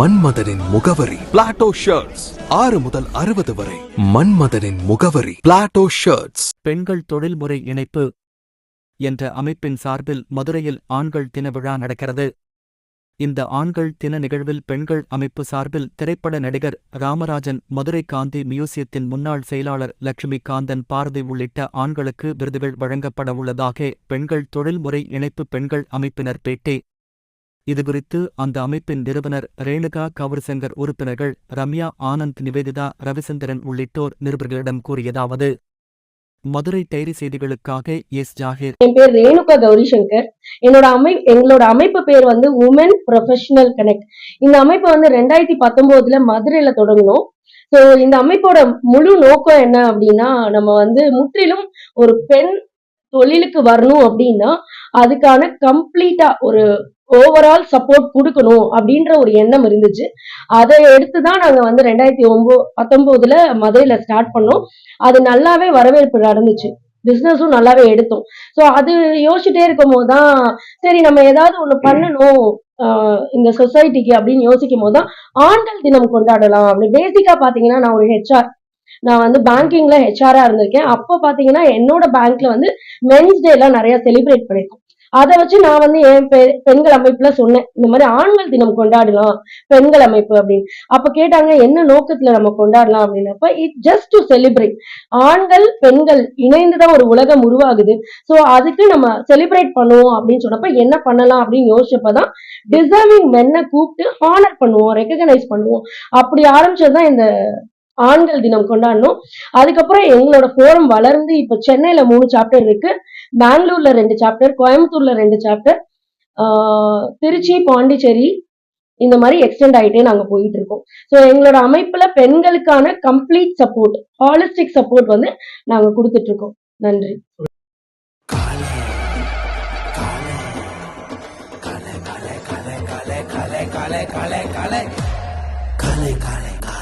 மன்மதனின் முகவரி. Plato shirts ஆறு முதல் அறுபது வரை. மன்மதனின் முகவரி. பிளாட்டோ ஷர்ட்ஸ் பெண்கள் தொழில்முறை இணைப்பு என்ற அமைப்பின் சார்பில் மதுரையில் ஆண்கள் தின விழா நடக்கிறது. இந்த ஆண்கள் தின நிகழ்வில் பெண்கள் அமைப்பு சார்பில் திரைப்பட நடிகர் ராமராஜன் மதுரை காந்தி மியூசியத்தின் முன்னாள் செயலாளர் லட்சுமி காந்தன் பாரதி உள்ளிட்ட ஆண்களுக்கு விருதுகள் வழங்கப்பட உள்ளதாக பெண்கள் தொழில்முறை இணைப்பு பெண்கள் அமைப்பினர் பேட்டி. இதுகுறித்து அந்த அமைப்பின் நிறுவனர் ரேணுகா கவுர்சங்கர் உறுப்பினர்கள் ரம்யா ஆனந்த் நிவேதிதா ரவிச்சந்திரன் உள்ளிட்டோர் நிருபர்களிடம் கூறியதாவது மதுரை டைரி செய்திகளுக்காக எஸ். ஜாகிர். என் பேர் ரேணுகா கௌரி சங்கர் என்னோட அமை எங்களோட அமைப்பு பேர் வந்து உமன் ப்ரொஃபஷனல் கனெக்ட் இந்த அமைப்பு வந்து ரெண்டாயிரத்தி பத்தொன்பதுல மதுரையில தொடங்கினோம். ஸோ இந்த அமைப்போட முழு நோக்கம் என்ன அப்படின்னா நம்ம வந்து முற்றிலும் ஒரு பெண் தொழிலுக்கு வரணும் அப்படின்னா அதுக்கான கம்ப்ளீட்டா ஒரு ஓவரால் சப்போர்ட் கொடுக்கணும் அப்படின்ற ஒரு எண்ணம் இருந்துச்சு. அதை எடுத்து தான் நாங்கள் வந்து ரெண்டாயிரத்தி ஒம்போ பத்தொம்போதுல மதுரையில ஸ்டார்ட் பண்ணோம். அது நல்லாவே வரவேற்பு நடந்துச்சு. பிஸ்னஸும் நல்லாவே எடுத்தோம். ஸோ அது யோசிச்சுட்டே இருக்கும் போது தான் சரி நம்ம ஏதாவது ஒன்று பண்ணணும் இந்த சொசைட்டிக்கு அப்படின்னு யோசிக்கும் போது தான் ஆண்கள் தினம் கொண்டாடலாம் அப்படின்னு. பேசிக்கா பாத்தீங்கன்னா நான் ஒரு ஹெச்ஆர் நான் வந்து பேங்கிங்ல ஹெச்ஆரா இருந்திருக்கேன். அப்போ பாத்தீங்கன்னா என்னோட பேங்க்ல வந்து மென்ஸ் டே எல்லாம் நிறைய செலிப்ரேட் பண்ணிருக்கோம். அதை வச்சு நான் வந்து என் பெ- பெண்கள் அமைப்புல சொன்னேன். இந்த மாதிரி ஆண்கள் தினம் கொண்டாடலாம் பெண்கள் அமைப்பு அப்படின்னு. அப்ப கேட்டாங்க என்ன நோக்கத்துல நம்ம கொண்டாடலாம் அப்படின்னப்ப இட் ஜஸ்ட் டு செலிப்ரேட் ஆண்கள் பெண்கள் இணைந்துதான் ஒரு உலகம் உருவாகுது. சோ அதுக்கு நம்ம செலிப்ரேட் பண்ணுவோம் அப்படின்னு சொன்னப்ப என்ன பண்ணலாம் அப்படின்னு யோசிச்சப்பதான் டிசர்விங் மென்னை கூப்பிட்டு ஹானர் பண்ணுவோம் ரெக்கக்னைஸ் பண்ணுவோம். அப்படி ஆரம்பிச்சதுதான் இந்த ஆண்கள் தினம் கொண்டாடணும் அதுக்கப்புறம் எங்களோட ஃபோரம் வளர்ந்து இப்ப சென்னையில மூணு சாப்டர் இருக்கு பெங்களூர்ல ரெண்டு சாப்டர் கோயம்புத்தூர்ல ரெண்டு சாப்டர் திருச்சி பாண்டிச்சேரி இந்த மாதிரி எக்ஸ்டெண்ட் ஆகிட்டே நாங்கள் போயிட்டு இருக்கோம் ஸோ எங்களோட அமைப்புல பெண்களுக்கான கம்ப்ளீட் சப்போர்ட் ஹாலிஸ்டிக் சப்போர்ட் வந்து நாங்கள் கொடுத்துட்டு இருக்கோம் நன்றி